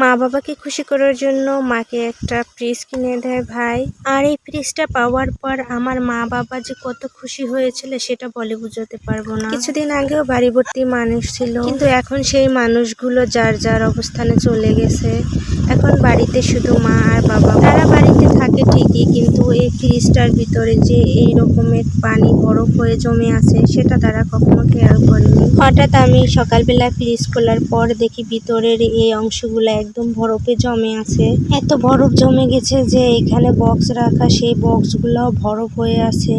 মা বাবাকে খুশি করার জন্য মাকে একটা ফ্রিজ কিনে দেয় ভাই। আর এই ফ্রিজটা পাওয়ার পর আমার মা বাবা যে কত খুশি হয়েছিল সেটা বলে বুঝাতে পারব না। কিছুদিন আগেও বাড়ি ভর্তি মানুষ ছিল। কিন্তু এখন সেই মানুষগুলো যার যার অবস্থানে চলে গেছে। এখন বাড়িতে শুধু মা আর বাবা। তারা বাড়িতে থাকে ঠিকই, কিন্তু এই ফ্রিজটার ভিতরে যে এই রকমের পানি বরফ হয়ে জমে আছে, সেটা তারা কখনো খেয়াল করেনি। হঠাৎ আমি সকালবেলা ফ্রিজ খোলার পর দেখি ভিতরের এই অংশগুলো একদম বরফে জমে আছে। এত বরফ জমে গেছে যে এখানে বক্স রাখা, সেই বক্স গুলাও বরফ হয়ে আছে।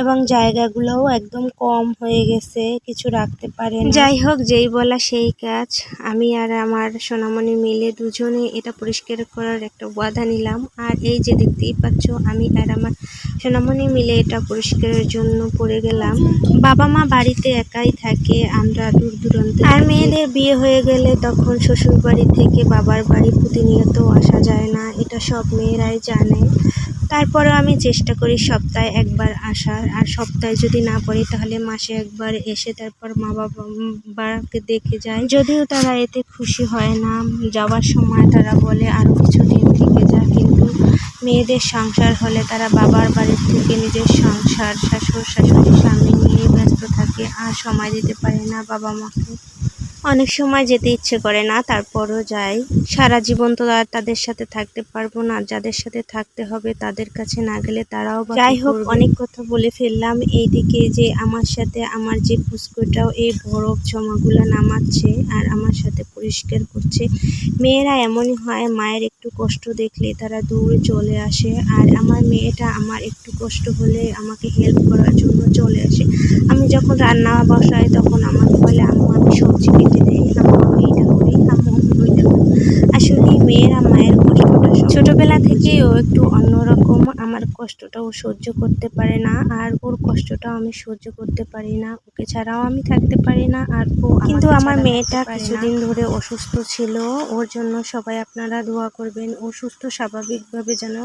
এবং জায়গাগুলোও একদম কম হয়ে গেছে কিছু রাখতে পারে। যাই হোক যেই বলা সেই কাজ। আমি আর আমার সোনামণি মিলে দুজনে এটা পরিষ্কার করার একটা ওয়াদা নিলাম। আর এই যে দেখতেই পাচ্ছ আমি আর আমার সোনামণি মিলে এটা পরিষ্কারের জন্য পড়ে গেলাম। বাবা মা বাড়িতে একাই থাকে আমরা দূর দূরান্তে আর মেয়েদের বিয়ে হয়ে গেলে তখন শ্বশুর বাড়ি থেকে বাবার বাড়ি প্রতিনিয়ত আসা যায় না এটা সব মেয়েরাই জানে। তারপরেও আমি চেষ্টা করি সপ্তাহে একবার আসার। আর সপ্তাহে যদি না পারি তাহলে মাসে একবার এসে তারপর মা বাবা বাবাকে দেখে যাই। যদিও তারা এতে খুশি হয় না। যাওয়ার সময় তারা বলে আরও কিছুদিন থেকে যা, কিন্তু মেয়েদের সংসার হলে তারা বাবার বাড়ির থেকে নিজের সংসার, শাশুড় শাশুড়ি স্বামী নিয়ে ব্যস্ত থাকে, আর সময় দিতে পারে না বাবা মাকে। অনেক সময় যেতে ইচ্ছে করে না তারপরও যাই। সারা জীবন তো আর তাদের সাথে থাকতে পারব না যাদের সাথে থাকতে হবে তাদের কাছে না গেলে তারাও যাই হোক অনেক কথা বলে ফেললাম। এইদিকে যে আমার সাথে আমার যে পুষ্কটাও এই বরফ জমাগুলো নামাচ্ছে আর আমার সাথে পরিষ্কার করছে। মেয়েরা এমনই হয় মায়ের একটু কষ্ট দেখলে তারা দৌড়ে চলে আসে আর আমার মেয়েটা আমার একটু কষ্ট হলে আমাকে হেল্প করার জন্য চলে আসে। আমি যখন রান্না বসাই তখন আমাকে বলে আম্মু আমি সবজি কেটে দিই। আম্মু আমি এটা করি। আম্মু আমি ওইটা করি আসলে মেয়েরা মায়ের কষ্টটা ছোটবেলা থেকেই ও একটু অন্যরকম। আমার কষ্টটা ও সহ্য করতে পারে না আর ওর কষ্টটাও আমি সহ্য করতে পারি না। ওকে ছাড়াও আমি থাকতে পারি না আর ও কিন্তু আমার মেয়েটা কিছুদিন ধরে অসুস্থ ছিল। ওর জন্য সবাই আপনারা দোয়া করবেন। ও সুস্থ স্বাভাবিকভাবে যেন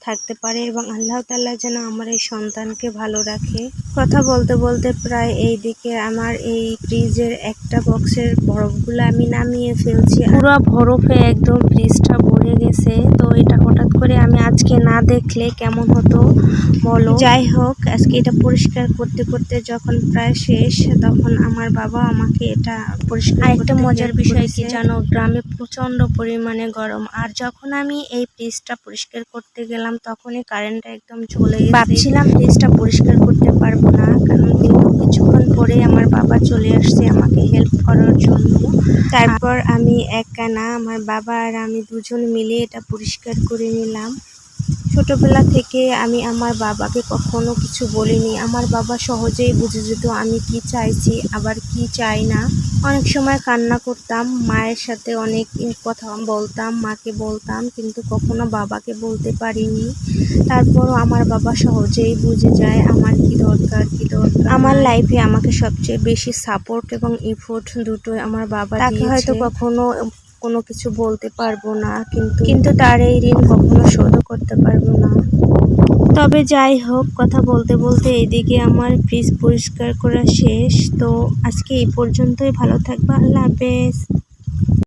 থাকতে পারে এবং আল্লাহ তাআলা যেন আমার এই সন্তানকে ভালো রাখে। কথা বলতে বলতে প্রায় এই দিকে আমার এই ফ্রিজের একটা বক্সের বরফগুলো আমি নামিয়ে ফেলছি। পুরো বরফে একদম ফ্রিজটা ভরে গেছে। তো এটা হঠাৎ করে আমি আজকে না দেখলে কেমন হতো বলো? যাই হোক আজকে এটা পরিষ্কার করতে করতে যখন প্রায় শেষ তখন আমার বাবা আমাকে এটা পরিষ্কার একটা মজার বিষয় কি। জানো? গ্রামে প্রচণ্ড পরিমাণে গরম। আর যখন আমি এই ফ্রিজটা পরিষ্কার করতে গেলাম তখনই কারেন্টটা একদম চলে গেছে। ভাবছিলাম ফ্রিজটা পরিষ্কার করতে পারব না কারণ কিন্তু কিছুক্ষণ পরে আমার বাবা চলে আসছে আমাকে হেল্প করার জন্য। তারপর আমি একা না আমার বাবা আর আমি দুজন মিলে এটা পরিষ্কার করে নিলাম। ছোটবেলা থেকে আমি আমার বাবাকে কখনো কিছু বলিনি। আমার বাবা সহজেই বুঝে যেত আমি কি চাইছি আবার কি চাই না। অনেক সময় কান্না করতাম মায়ের সাথে অনেক কথা বলতাম মাকে বলতাম কিন্তু কখনো বাবাকে বলতে পারিনি। তারপরও আমার বাবা সহজেই বুঝে যায় আমার কি দরকার কি দরকার। আমার লাইফে আমাকে সবচেয়ে বেশি সাপোর্ট এবং ইফোর্ট দুটোই আমার বাবা তাকে হয়তো কখনো কোনো কিছু বলতে পারব না, কিন্তু কিন্তু তার এই ঋণ কখনো শোধও করতে পারব না। তবে যাই হোক, কথা বলতে বলতে এইদিকে আমার ফ্রিজ পরিষ্কার করা শেষ। তো আজকে এই পর্যন্তই। ভালো থাকবা। আল্লাহ হাফেজ।